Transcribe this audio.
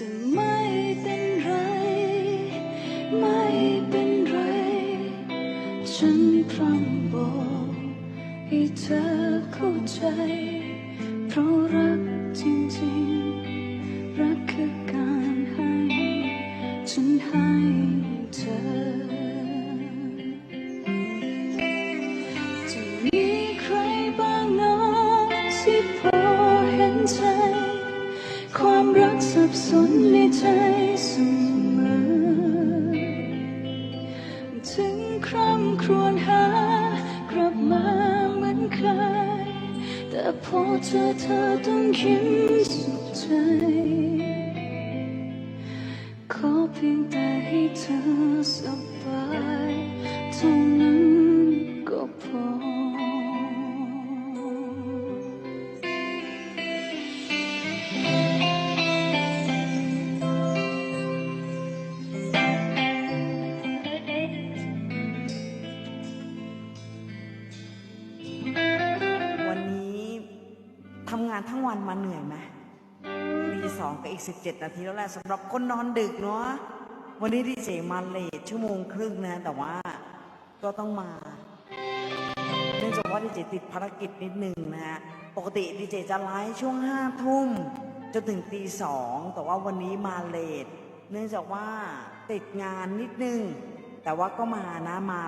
แต่ไม่เป็นไร ไม่เป็นไร ฉันพร้อมบอกให้เธอเข้าใจ เพราะรักจริงๆ รักคือการให้ ฉันให้เธอ จะมีใคร สนในใจเสมอ ถึงคร่ำครวญหา กลับมาเหมือนเคย แต่พอเจอเธอต้องยิ้มสุดใจ ขอเพียงแต่ให้เธอสบายเท่านั้นก็พอ ทำงานทั้งวันมาเหนื่อยไหมตีสองก็อีก17นาทีแล้วแหละสำหรับคนนอนดึกเนาะวันนี้ดีเจมาเลทชั่วโมงครึ่งนะ แต่ว่าก็ต้องมาเนื่องจากว่าดีเจติดภารกิจนิดนึงนะฮะปกติดีเจจะไลฟ์ช่วงห้าทุ่มจนถึงตีสองแต่ว่าวันนี้มาเลทเนื่องจากว่าติดงานนิดนึง แต่ว่าก็มานะมา